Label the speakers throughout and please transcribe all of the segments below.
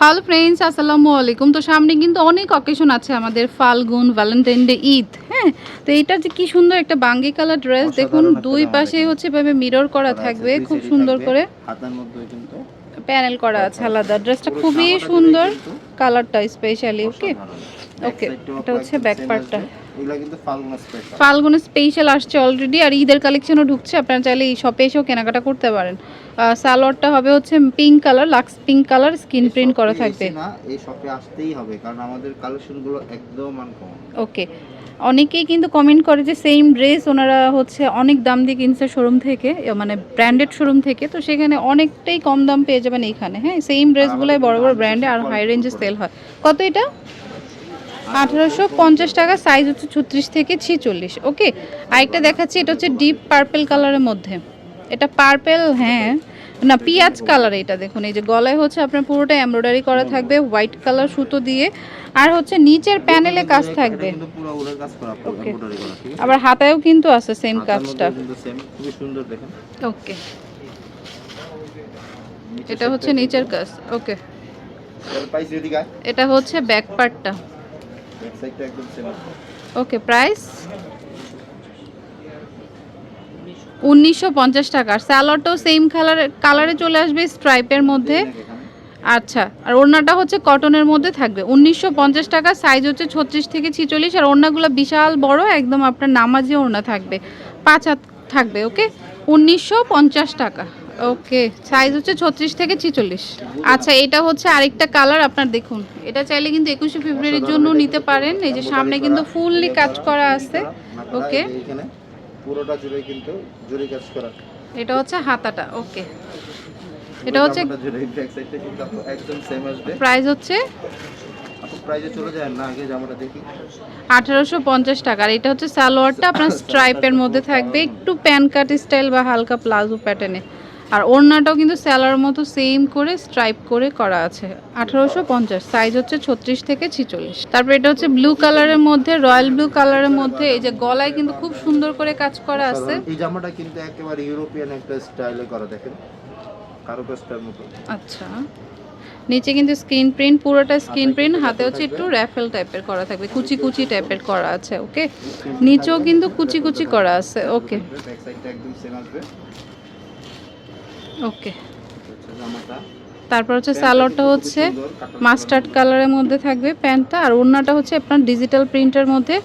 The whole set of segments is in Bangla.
Speaker 1: হ্যালো ফ্রেন্ডস আসসালামু আলাইকুম। তো সামনে কিন্তু অনেক অকেশন আছে আমাদের ফাল্গুন ভ্যালেন্টাইন ডে ঈদ হ্যাঁ? তো এটা যে কি সুন্দর একটা বাঙ্গি কালার ড্রেস দেখুন দুই পাশে হচ্ছে ভাবে মিরর করা থাকবে খুব সুন্দর করে
Speaker 2: হাতার মধ্যে কিন্তু
Speaker 1: প্যানেল করা আছে আলাদা। ড্রেসটা খুবই সুন্দর কালারটা স্পেশালি ওকে
Speaker 2: side-টাও
Speaker 1: এটা হচ্ছে ব্যাক।
Speaker 2: আসবে। এগুলা কিন্তু ফাল্গুন স্পেশাল
Speaker 1: ফাল্গুন স্পেশাল আসছে অলরেডি আর ঈদের কালেকশনও ঢুকছে আপনারা চাইলে এই শপে এসেও কেনাকাটা করতে পারেন। সালোয়ারটা হবে হচ্ছে পিঙ্ক কালার লাক্স পিঙ্ক কালার স্কিন প্রিন্ট করা থাকবে।
Speaker 2: না এই শপে আসতেই হবে কারণ আমাদের কালেকশনগুলো একদম আনকমন
Speaker 1: ওকে অনেকেই কিন্তু কমেন্ট করে যে সেম ড্রেস ওনারা হচ্ছে অনেক দাম দিয়ে কিনছে শোরুম থেকে মানে ব্র্যান্ডেড শোরুম থেকে তো সেখানে অনেকটাই কম দাম পেয়ে যাবেন এইখানে হ্যাঁ? সেম ড্রেসগুলোই বড় বড় ব্র্যান্ডে আর হাই রেঞ্জে সেল হয়। কত এটা? আঠারোশো পঞ্চাশ টাকা সাইজ হচ্ছে ছত্রিশ থেকে ছিচল্লিশ ওকে আরেকটা দেখাচ্ছি এটা হচ্ছে ডিপ পার্পেল কালারের মধ্যে। এটা পার্পেল হ্যাঁ। না পিঁয়াজ কালার এটা দেখুন এই যে গলায় হচ্ছে আপনার পুরোটা এমব্রয়ডারি করা থাকবে হোয়াইট কালার সুতো দিয়ে। আর হচ্ছে নিচের প্যানেলে কাজ থাকবে।
Speaker 2: আছে
Speaker 1: আবার হাতায়ও কিন্তু আছে সেম কাজটা। ওকে এটা হচ্ছে নিচের কাজ ওকে এটা হচ্ছে ব্যাক পার্টটা
Speaker 2: ব্যাক সাইডটা একদম সেম
Speaker 1: ওকে প্রাইস উনিশশো পঞ্চাশ টাকা আর সেম কালার কালারে চলে আসবে স্ট্রাইপের মধ্যে। আচ্ছা আর ওড়নাটা হচ্ছে কটনের মধ্যে থাকবে। উনিশশো পঞ্চাশ টাকা সাইজ হচ্ছে ছত্রিশ থেকে ছিচল্লিশ আর ওড়নাগুলো বিশাল বড় একদম আপনার নামাজি ওড়না থাকবে। পাঁচ হাত থাকবে ওকে উনিশশো পঞ্চাশ টাকা। ওকে সাইজ হচ্ছে ছত্রিশ থেকে ছিচল্লিশ। আচ্ছা এটা হচ্ছে আরেকটা কালার আপনার দেখুন। এটা চাইলে কিন্তু একুশে ফেব্রুয়ারির জন্য নিতে পারেন। এই যে সামনে কিন্তু ফুললি কাজ করা আছে। ওকে।
Speaker 2: পুরোটা জুড়ে কিন্তু জুড়ে কাজ করা।
Speaker 1: এটা হচ্ছে হাতাটা ওকে। এটা হচ্ছে প্রাইস হচ্ছে আঠারোশো পঞ্চাশ টাকা। আর এটা হচ্ছে সালোয়ারটা আপনার স্ট্রাইপের মধ্যে থাকবে। একটু প্যান কাট স্টাইল বা হালকা প্লাজো প্যাটার্নে আর ওড়নাটাও কিন্তু স্যালার মতো সেম করে স্ট্রাইপ করে করা আছে। আঠারোশো পঞ্চাশ সাইজ হচ্ছে ছত্রিশ থেকে ছিচল্লিশ। তারপর এটা হচ্ছে ব্লু কালারের মধ্যে রয়্যাল ব্লু কালারের মধ্যে এই যে গলায় কিন্তু খুব সুন্দর করে কাজ করা আছে।
Speaker 2: এই জামাটা কিন্তু একেবারে ইউরোপিয়ান একটা স্টাইলে করা দেখেন। কারুকাজটার মতো।
Speaker 1: আচ্ছা। নিচে কিন্তু স্ক্রিন প্রিন্ট পুরোটা স্ক্রিন প্রিন্ট হাতে হচ্ছে একটু র্যাফেল টাইপের করা থাকবে কুচি কুচি টাইপের করা আছে ওকে নিচেও কিন্তু কুচি কুচি করা আছে ওকে
Speaker 2: ব্যাক সাইডটা একদম সেম আসবে।
Speaker 1: ওকে। তারপর হচ্ছে সালোয়ারটা হচ্ছে মাস্টার্ড কালারের মধ্যে থাকবে প্যান্টটা আর ওড়নাটা হচ্ছে আপনার ডিজিটাল প্রিন্টের মধ্যে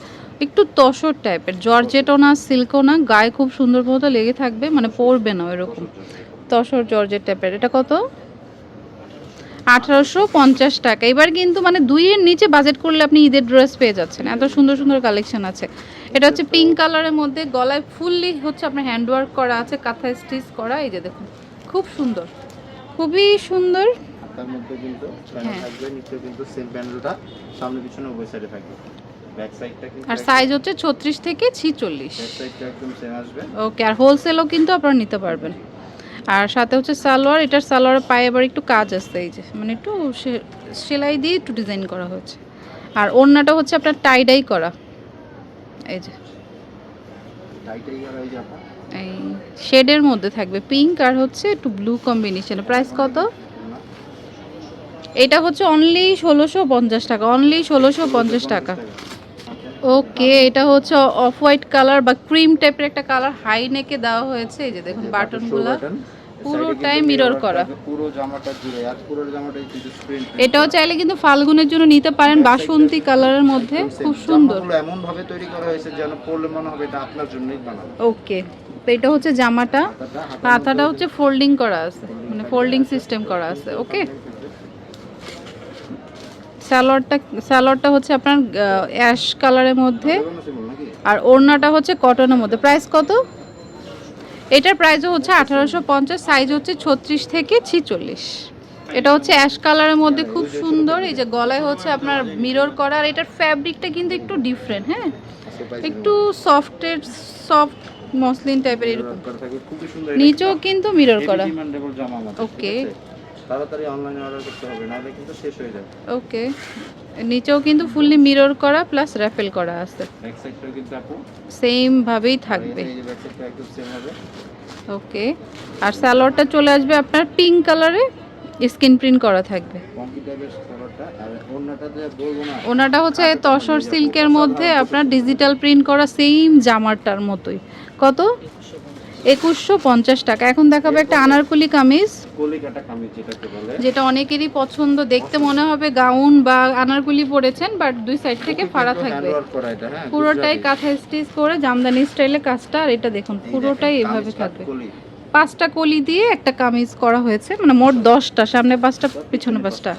Speaker 1: একটু তসর টাইপের জর্জেটও না সিল্কও না গায়ে খুব সুন্দর মতো লেগে থাকবে মানে পরবে না এরকম তসর জর্জেট টাইপের এটা কত? আঠারোশো পঞ্চাশ টাকা। এবার কিন্তু মানে দুইয়ের নিচে বাজেট করলে আপনি ঈদের ড্রেস পেয়ে যাচ্ছেন। এত সুন্দর সুন্দর কালেকশন আছে। এটা হচ্ছে পিঙ্ক কালারের মধ্যে গলায় ফুললি হচ্ছে আপনার হ্যান্ডওয়ার্ক করা আছে কাঁথা স্টিচ করা এই যে দেখুন। খুব সুন্দর। খুবই সুন্দর।
Speaker 2: হাতার মধ্যে কিন্তু প্যানেল
Speaker 1: হ্যাঁ।
Speaker 2: থাকবে নিচে কিন্তু সেম প্যানেলটা সামনে পিছনে উভয় সাইডে থাকবে। ব্যাক সাইডটা কিন্তু
Speaker 1: আর সাইজ হচ্ছে ছত্রিশ থেকে ছিচল্লিশ।
Speaker 2: ব্যাক সাইডটা একদম সেম আসবে।
Speaker 1: ওকে আর হোলসেলও কিন্তু আপনারা নিতে পারবেন। আর সাথে হচ্ছে সালোয়ার এটার সালোয়ারের পায়ে আবার একটু কাজ আছে এই যে মানে একটু সেলাই দিয়ে একটু ডিজাইন করা হয়েছে আর ওড়নাটা হচ্ছে আপনার টাইডাই করা। এই যে
Speaker 2: এই
Speaker 1: শেডের মধ্যে থাকবে পিঙ্ক আর হচ্ছে একটু ব্লু কম্বিনেশন প্রাইস কত? এটা হচ্ছে অনলি ষোলোশো পঞ্চাশ টাকা অনলি ষোলোশো পঞ্চাশ টাকা। ওকে এটা হচ্ছে অফ হোয়াইট কালার বা ক্রিম টাইপের একটা কালার হাই নেকে দেওয়া হয়েছে। এই যে দেখুন বাটনগুলো পুরোটাই mirror করা।
Speaker 2: পুরো জামাটা জুড়ে। আর পুরো জামাটাই কিন্তু প্রিন্ট
Speaker 1: এটাও চাইলে কিন্তু ফাল্গুনের জন্য নিতে পারেন বাসন্তী কালারের মধ্যে। খুব সুন্দর।
Speaker 2: এমন ভাবে তৈরি করা হয়েছে যেন পরলে মনে হবে এটা আপনার জন্যই বানানো।
Speaker 1: ওকে তো এটা হচ্ছে জামাটা।
Speaker 2: হাতাটা
Speaker 1: হচ্ছে ফোল্ডিং করা আছে। মানে ফোল্ডিং সিস্টেম করা আছে। ওকে স্যালোয়ারটা স্যালোয়ারটা হচ্ছে আপনার অ্যাশ কালারের মধ্যে। আর ওড়নাটা হচ্ছে কটনের মধ্যে। প্রাইস কত? এটার প্রাইসও হচ্ছে আঠারোশো পঞ্চাশ সাইজ হচ্ছে ছত্রিশ থেকে ছিচল্লিশ। এটা হচ্ছে অ্যাশ কালারের মধ্যে খুব সুন্দর এই যে গলায় হচ্ছে আপনার মিরর করা আর এটার ফ্যাব্রিকটা কিন্তু একটু ডিফারেন্ট হ্যাঁ? একটু সফটের সফট মসলিন টাইপের এরকম। নিচেও কিন্তু মিরর করা।
Speaker 2: ডিমান্ডেবল তাড়াতাড়ি অনলাইনে অর্ডার করতে হবে নাহলে কিন্তু শেষ হয়ে যাবে।
Speaker 1: ওকে নিচেও কিন্তু ফুললি মিরর করা প্লাস র্যাফেল করা আছে।
Speaker 2: ব্যাক সাইডটাও কিন্তু আপু।
Speaker 1: সেম ভাবেই থাকবে।
Speaker 2: এই যে ব্যাক সাইডটা একদম সেম হবে।
Speaker 1: ওকে আর সালোয়ারটা চলে আসবে আপনার পিঙ্ক কালারে স্কিন প্রিন্ট করা থাকবে। ওনাটা হচ্ছে তসর সিল্কের মধ্যে আপনার ডিজিটাল প্রিন্ট করা সেম জামারটার মতোই। কত? একুশশো পঞ্চাশ টাকা। এখন দেখাবো একটা আনারকুলি কামিজ। যেটা অনেকেরই পছন্দ। দেখতে মনে হবে গাউন বা আনারকুলি পরেছেন বাট দুই সাইড থেকে ফাড়া থাকবে।
Speaker 2: হ্যাঁ
Speaker 1: পুরোটাই কাঁথা স্টিচ করে জামদানি স্টাইলে কাজটা আর এটা দেখুন পুরোটাই এভাবে থাকবে। পাঁচটা কলি দিয়ে একটা কামিজ করা হয়েছে মানে মোট দশটা সামনে পাঁচটা পিছনে পাঁচটা।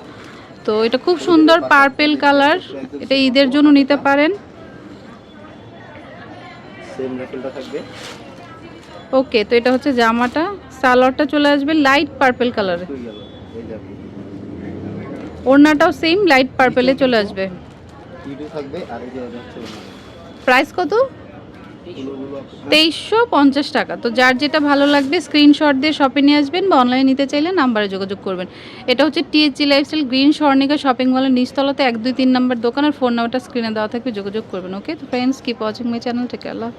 Speaker 1: তো এটা খুব সুন্দর পার্পেল কালার এটা ঈদের জন্য নিতে পারেন।
Speaker 2: সেম থাকবে।
Speaker 1: ওকে, তো এটা হচ্ছে জামাটা। সালোয়ারটা চলে আসবে লাইট পার্পেল কালারে ওড়নাটাও সেম লাইট পার্পেলে চলে আসবে। প্রাইস কত? তেইশশো পঞ্চাশ টাকা। তো যার যেটা ভালো লাগবে স্ক্রিনশট দিয়ে শপে নিয়ে আসবেন বা অনলাইনে নিতে চাইলে নাম্বারে যোগাযোগ করবেন। এটা হচ্ছে TSG lifestyle green Swarnika shopping মলের নিচতলাতে এক, দুই, তিন নাম্বার দোকান আর ফোন নাম্বারটা স্ক্রিনে দেওয়া থাকবে, যোগাযোগ করবেন ওকে তো friends keep watching my channel থেকে আল্লাহ।